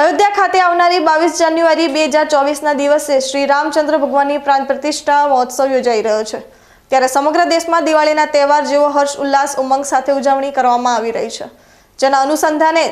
અયોધ્યા ખાતે આવનારી બાવીસ જાન્યુઆરી બે હજાર ચોવીસના દિવસે શ્રી રામચંદ્ર ભગવાનની પ્રાણ પ્રતિષ્ઠા મહોત્સવ યોજાઈ રહ્યો છે. ત્યારે સમગ્ર દેશમાં દિવાળીના તહેવાર જેવો હર્ષ, ઉલ્લાસ, ઉમંગ સાથે ઉજવણી કરવામાં આવી રહી છે. જેના અનુસંધાને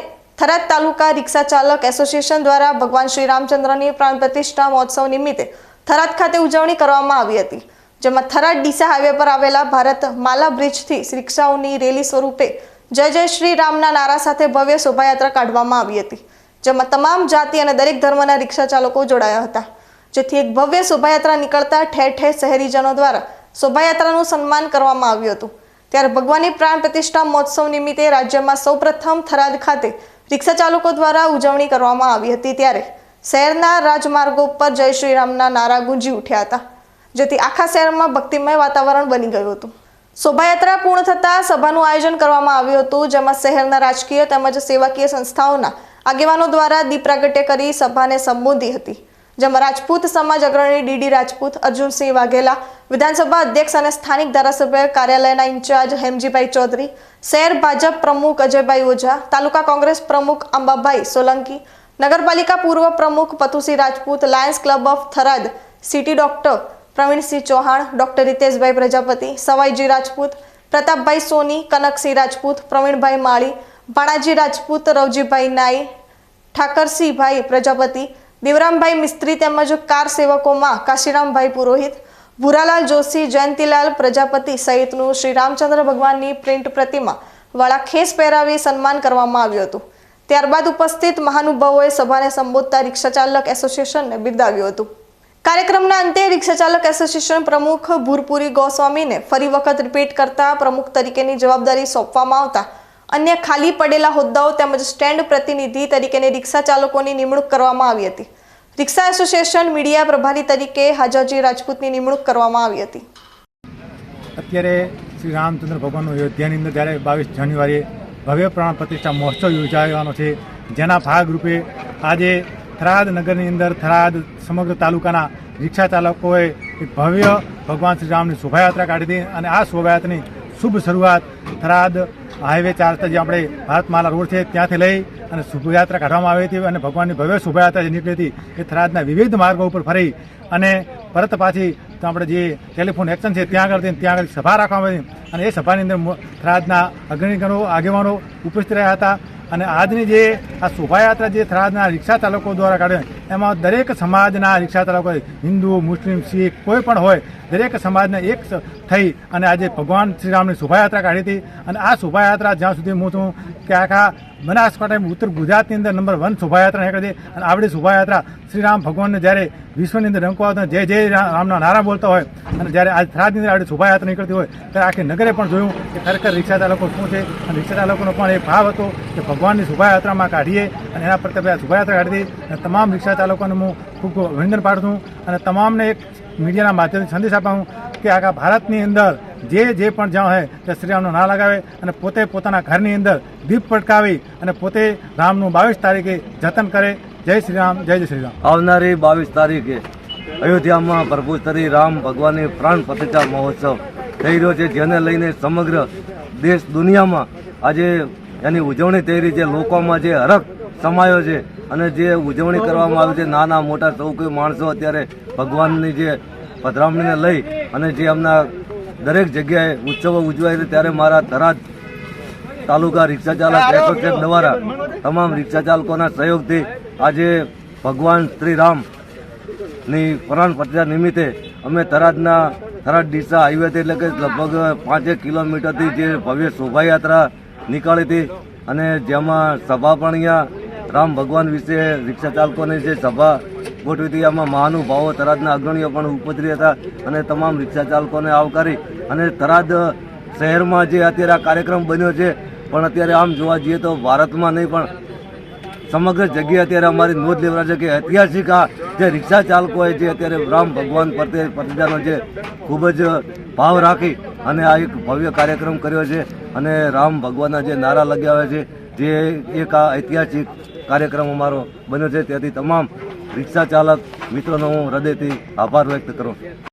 થરાદ તાલુકા રિક્ષા ચાલક એસોસિએશન દ્વારા ભગવાન શ્રી રામચંદ્રની પ્રાણ પ્રતિષ્ઠા મહોત્સવ નિમિત્તે થરાદ ખાતે ઉજવણી કરવામાં આવી હતી. જેમાં થરાદ ડીસા હાઈવે પર આવેલા ભારત માલા બ્રિજથી રિક્ષાઓની રેલી સ્વરૂપે જય જય શ્રી રામના નારા સાથે ભવ્ય શોભાયાત્રા કાઢવામાં આવી હતી. જેમાં તમામ જાતિ અને દરેક ધર્મના રિક્ષા ચાલકો જોડાયા હતા. જેથી એક ભવ્ય શોભાયાત્રા નીકળતા ઠેર ઠેર શહેરીજનો દ્વારા શોભાયાત્રાનું સન્માન કરવામાં આવ્યું હતું. ત્યારે ભગવાનની પ્રાણ પ્રતિષ્ઠા મહોત્સવ નિમિત્તે રાજ્યમાં સૌપ્રથમ થરાદ ખાતે રિક્ષા ચાલકો દ્વારા ઉજવણી કરવામાં આવી હતી. ત્યારે શહેરના રાજમાર્ગો પર જય શ્રી રામના નારા ગુંજી ઉઠ્યા હતા. જેથી આખા શહેરમાં ભક્તિમય વાતાવરણ બની ગયું હતું. શોભાયાત્રા પૂર્ણ થતાં સભાનું આયોજન કરવામાં આવ્યું હતું, જેમાં શહેરના રાજકીય તેમજ સેવાકીય સંસ્થાઓના આગેવાનો દ્વારા દીપ પ્રાગટ્ય કરી સભાને સંબોધી હતી, જેમાં રાજપૂત સમાજ અગ્રણી ડીડી રાજપૂત અર્જુનસિંહ વાઘેલા, વિધાનસભા અધ્યક્ષ અને સ્થાનિક ધારાસભ્ય કાર્યાલયના ઇન્ચાર્જ હેમજીભાઈ ચૌધરી, શહેર ભાજપ પ્રમુખ અજયભાઈ ઓઝા, તાલુકા કોંગ્રેસ પ્રમુખ અંબાભાઈ સોલંકી, નગરપાલિકા પૂર્વ પ્રમુખ Patusinh Rajput, lions club of Tharad city doctor Pravinsinh Chauhan, doctor Riteshbhai Prajapati, Savaiji Rajput, Pratapbhai Soni, Kanaksinh Rajput, Pravinbhai Mali Bhanaji Rajput, Ravjibhai Nai Thakarsinhbhai Prajapati, Devrambhai Mistri તેમજ કાર સેવકોમાં કાશીરામભાઈ પુરોહિત, ભુરાલાલ જોશી, જયંતિલાલ પ્રજાપતિ સહિતનું શ્રી રામચંદ્ર ભગવાનની પ્રિન્ટ પ્રતિમા વાળા ખેસ પહેરાવી સન્માન કરવામાં આવ્યું હતું. ત્યારબાદ ઉપસ્થિત મહાનુભાવોએ સભાને સંબોધતા રિક્ષા ચાલક એસોસિએશનને બિરદાવ્યું હતું. કાર્યક્રમના અંતે રિક્ષા ચાલક એસોસિએશન પ્રમુખ ભૂરપુરી ગોસ્વામીને ફરી વખત રિપીટ કરતા પ્રમુખ તરીકેની જવાબદારી સોંપવામાં આવતા અન્ય ખાલી પડેલા હોદ્દાઓ તેમજ સ્ટેન્ડ પ્રતિનિધિ તરીકેની રિક્ષા ચાલકોની નિમણૂક કરવામાં આવી હતી. રિક્ષા એસોસિએશન મીડિયા પ્રભારી તરીકે હાજાજી રાજપૂતની નિમણૂક કરવામાં આવી હતી. અત્યારે શ્રી રામચંદ્ર ભગવાનનું અયોધ્યાની અંદર જ્યારે બાવીસ જાન્યુઆરીએ ભવ્ય પ્રાણ પ્રતિષ્ઠા મહોત્સવ યોજાવાનો છે, જેના ભાગરૂપે આજે થરાદ નગરની અંદર થરાદ સમગ્ર તાલુકાના રિક્ષા ચાલકોએ એક ભવ્ય ભગવાન શ્રી રામની શોભાયાત્રા કાઢી હતી અને આ શોભાયાત્રાની શુભ શરૂઆત થરાદ હાઈવે ચાર જે આપણે ભારતમાલા રોડ છે ત્યાંથી લઈ અને શુભયાત્રા કાઢવામાં આવી હતી અને ભગવાનની ભવ્ય શુભયાત્રા જે નીકળી હતી એ થરાદના વિવિધ માર્ગો ઉપર ફરી અને પરત પાછી આપણે જે ટેલિફોન એક્શન છે ત્યાં આગળ ત્યાં આગળ સભા રાખવામાં આવી અને એ સભાની અંદર થરાદના અગ્રણીગણો, આગેવાનો ઉપસ્થિત રહ્યા હતા અને આજની જે આ શોભાયાત્રા જે થરાદના રિક્ષા ચાલકો દ્વારા કાઢે એમાં દરેક સમાજના રિક્ષા ચાલકો હિન્દુ, મુસ્લિમ, શીખ, કોઈ પણ હોય, દરેક સમાજને એક થઈ અને આજે ભગવાન શ્રીરામની શોભાયાત્રા કાઢી હતી. અને આ શોભાયાત્રા જ્યાં સુધી હું છું, કે આખા બનાસકાંઠા ઉત્તર ગુજરાતની અંદર નંબર વન શોભાયાત્રા નીકળી અને આવડી શોભાયાત્રા શ્રીરામ ભગવાનને જ્યારે વિશ્વની અંદર રંકવા હતા જય જય રામના નારા બોલતા હોય, અને જ્યારે આજ થરાદની અંદર આવડી શોભાયાત્રા નીકળતી હોય, ત્યારે આખી નગરે પણ જોયું કે ખરેખર રિક્ષા ચાલકો શું છે. અને રિક્ષા ચાલકોનો પણ એક ભાવ હતો કે ભગવાનની શોભાયાત્રામાં કાઢીએ અને એના પર આ શોભાયાત્રા કાઢી અને તમામ રિક્ષા ચાલકોને હું ખૂબ અભિનંદન પાડું છું અને તમામને એક મીડિયાના માધ્યમથી સંદેશ આપું કે આખા ભારતની અંદર જે જે પણ જ્યાં હોય તે શ્રીરામનો ના લગાવે અને પોતે પોતાના ઘરની અંદર દીપ પટકાવી અને પોતે રામનું બાવીસ તારીખે જતન કરે. જય શ્રીરામ જય જય શ્રીરામ આવનારી બાવીસ તારીખે અયોધ્યામાં પ્રભુ રામ ભગવાનની પ્રાણ પ્રતિષ્ઠા મહોત્સવ થઈ રહ્યો છે, જેને લઈને સમગ્ર દેશ દુનિયામાં આજે એની ઉજવણી થઈ રહી છે. લોકોમાં જે હરખ સમાયો છે અને જે ઉજવણી કરવામાં આવી છે નાના મોટા સૌ કોઈ માણસો અત્યારે ભગવાનની જે પધરામણીને લઈ અને જે અમના દરેક જગ્યાએ ઉત્સવો ઉજવાય છે ત્યારે મારા ધરાજ તાલુકા રિક્ષા ચાલક એસોસિએશન દ્વારા તમામ રિક્ષા ચાલકોના સહયોગથી આજે ભગવાન શ્રી રામની પ્રાણ પ્રતિષ્ઠા નિમિત્તે અમે થરાદના થરાદ ડીસા હાઈવેથી એટલે કે લગભગ પાંચેક કિલોમીટરથી જે ભવ્ય શોભાયાત્રા નીકળી હતી અને જેમાં સભા પણ અહીંયા રામ ભગવાન વિશે રિક્ષા ચાલકોની જે સભા ગોઠવી હતી એમાં મહાનુભાવો, તરાદના અગ્રણીઓ પણ ઉપદ્રી હતા અને તમામ રિક્ષા ચાલકોને આવકારી અને તરાદ શહેરમાં જે અત્યારે આ કાર્યક્રમ બન્યો છે, પણ અત્યારે આમ જોવા જઈએ તો ભારતમાં નહીં, પણ સમગ્ર જગ્યાએ અત્યારે અમારી નોંધ લેવા છે કે ઐતિહાસિક આ જે રિક્ષા ચાલકોએ જે અત્યારે રામ ભગવાન પ્રત્યે પ્રતિજાનો જે ખૂબ જ ભાવ રાખી અને આ એક ભવ્ય કાર્યક્રમ કર્યો છે અને રામ ભગવાનના જે નારા લગાવ્યા છે, જે એક આ ઐતિહાસિક કાર્યક્રમ અમારો બન્યો છે. તેથી તમામ રિક્ષા ચાલક મિત્રોનો હું હૃદયથી આભાર વ્યક્ત કરું.